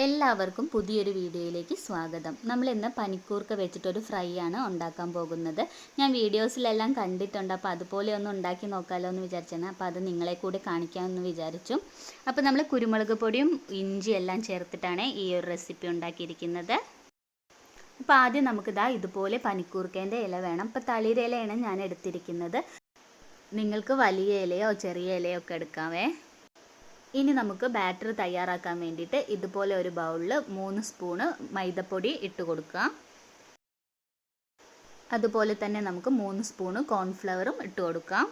എല്ലാവർക്കും പുതിയൊരു വീഡിയോയിലേക്ക് സ്വാഗതം. നമ്മൾ ഇന്ന് പനിക്കൂർക്ക വെച്ചിട്ടൊരു ഫ്രൈ ആണ് ഉണ്ടാക്കാൻ പോകുന്നത്. ഞാൻ വീഡിയോസിലെല്ലാം കണ്ടിട്ടുണ്ട്. അപ്പോൾ അതുപോലെ ഒന്ന് ഉണ്ടാക്കി നോക്കാമല്ലോ എന്ന് വിചാരിച്ചാണ്. അപ്പോൾ അത് നിങ്ങളെ കൂടി കാണിക്കാമെന്ന് വിചാരിച്ചു. അപ്പോൾ നമ്മൾ കുരുമുളക് പൊടിയും ഇഞ്ചി എല്ലാം ചേർത്തിട്ടാണ് ഈ ഒരു റെസിപ്പി ഉണ്ടാക്കിയിരിക്കുന്നത്. അപ്പോൾ ആദ്യം നമുക്കിതാ ഇതുപോലെ പനിക്കൂർക്കേന്റെ ഇല വേണം. ഇപ്പോൾ തളിര ഇലയാണ് ഞാൻ എടുത്തിരിക്കുന്നത്. നിങ്ങൾക്ക് വലിയ ഇലയോ ചെറിയ ഇലയോ ഒക്കെ എടുക്കാവേ. ഇനി നമുക്ക് ബാറ്റർ തയ്യാറാക്കാൻ വേണ്ടിയിട്ട് ഇതുപോലെ ഒരു ബൗളിൽ മൂന്ന് സ്പൂണ് മൈദപ്പൊടി ഇട്ട് കൊടുക്കുക അതുപോലെ തന്നെ നമുക്ക് മൂന്ന് സ്പൂണ് കോൺഫ്ലവറും ഇട്ട് കൊടുക്കാം.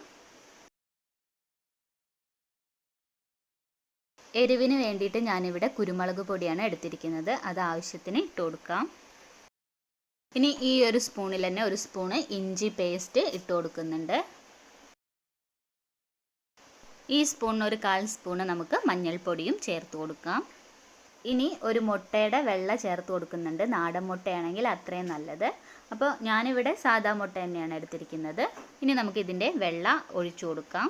എരിവിന് വേണ്ടിയിട്ട് ഞാനിവിടെ കുരുമുളക് പൊടിയാണ് എടുത്തിരിക്കുന്നത്. അത് ആവശ്യത്തിന് ഇട്ട് കൊടുക്കാം. ഇനി ഈ ഒരു സ്പൂണിൽ തന്നെ ഒരു സ്പൂണ് ഇഞ്ചി പേസ്റ്റ് ഇട്ട് കൊടുക്കുന്നുണ്ട്. ഈ സ്പൂണിന് ഒരു കാൽ സ്പൂണ് നമുക്ക് മഞ്ഞൾപ്പൊടിയും ചേർത്ത് കൊടുക്കാം. ഇനി ഒരു മുട്ടയുടെ വെള്ള ചേർത്ത് കൊടുക്കുന്നുണ്ട്. നാടൻ മുട്ടയാണെങ്കിൽ അത്രയും നല്ലത്. അപ്പോൾ ഞാനിവിടെ സാദാ മുട്ട തന്നെയാണ് എടുത്തിരിക്കുന്നത്. ഇനി നമുക്ക് ഇതിന്റെ വെള്ള ഒഴിച്ചു കൊടുക്കാം.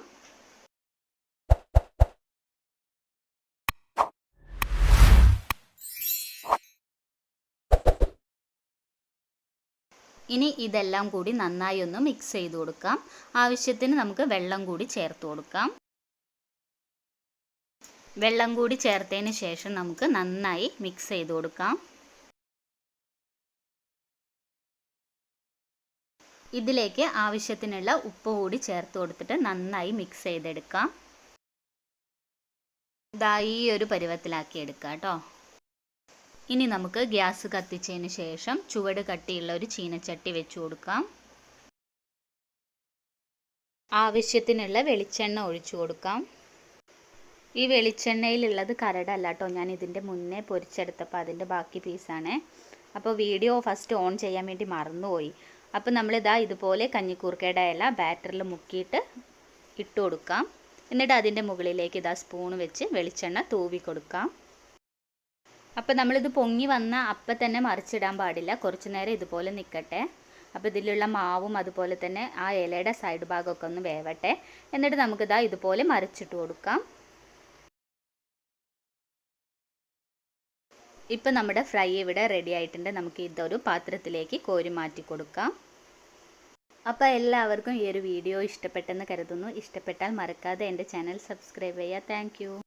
ഇനി ഇതെല്ലാം കൂടി നന്നായി ഒന്ന് മിക്സ് ചെയ്ത് കൊടുക്കാം. ആവശ്യത്തിന് നമുക്ക് വെള്ളം കൂടി ചേർത്ത് കൊടുക്കാം. വെള്ളം കൂടി ചേർത്തതിന് ശേഷം നമുക്ക് നന്നായി മിക്സ് ചെയ്ത് കൊടുക്കാം. ഇതിലേക്ക് ആവശ്യത്തിനുള്ള ഉപ്പ് കൂടി ചേർത്ത് കൊടുത്തിട്ട് നന്നായി മിക്സ് ചെയ്തെടുക്കാം. ഇതാ ഈ ഒരു പരുവത്തിലാക്കി എടുക്കാം കേട്ടോ ഇനി നമുക്ക് ഗ്യാസ് കത്തിച്ചതിന് ശേഷം ചുവട് കട്ടിയുള്ള ഒരു ചീനച്ചട്ടി വെച്ച് കൊടുക്കാം. ആവശ്യത്തിനുള്ള വെളിച്ചെണ്ണ ഒഴിച്ചു കൊടുക്കാം. ഈ വെളിച്ചെണ്ണയിലുള്ളത് കരടല്ല കേട്ടോ ഞാൻ ഇതിന്റെ മുന്നേ പൊരിച്ചെടുത്തപ്പോൾ അതിന്റെ ബാക്കി പീസാണ് അപ്പോൾ വീഡിയോ ഫസ്റ്റ് ഓൺ ചെയ്യാൻ വേണ്ടി മറന്നുപോയി. അപ്പോൾ നമ്മളിതാ ഇതുപോലെ കഞ്ഞിക്കൂർക്കയുടെ ഇല ബാറ്ററിൽ മുക്കിയിട്ട് ഇട്ടു കൊടുക്കാം. എന്നിട്ട് അതിന്റെ മുകളിലേക്ക് ഇതാ സ്പൂൺ വെച്ച് വെളിച്ചെണ്ണ തൂവി കൊടുക്കാം. അപ്പോൾ നമ്മളിത് പൊങ്ങി വന്ന അപ്പം തന്നെ മറിച്ചിടാൻ പാടില്ല. കുറച്ച് നേരം ഇതുപോലെ നിൽക്കട്ടെ അപ്പോൾ ഇതിലുള്ള മാവും അതുപോലെ തന്നെ ആ ഇലയുടെ സൈഡ് ഭാഗമൊക്കെ ഒന്ന് വേവട്ടെ. എന്നിട്ട് നമുക്കിതാ ഇതുപോലെ മറിച്ചിട്ട് കൊടുക്കാം. ഇപ്പം നമ്മുടെ ഫ്രൈ ഇവിടെ റെഡി ആയിട്ടുണ്ട്. നമുക്ക് ഇതൊരു പാത്രത്തിലേക്ക് കോരി മാറ്റി കൊടുക്കാം. അപ്പോൾ എല്ലാവർക്കും ഈ ഒരു വീഡിയോ ഇഷ്ടപ്പെട്ടെന്ന് കരുതുന്നു. ഇഷ്ടപ്പെട്ടാൽ മറക്കാതെ എന്റെ ചാനൽ സബ്സ്ക്രൈബ് ചെയ്യുക. താങ്ക്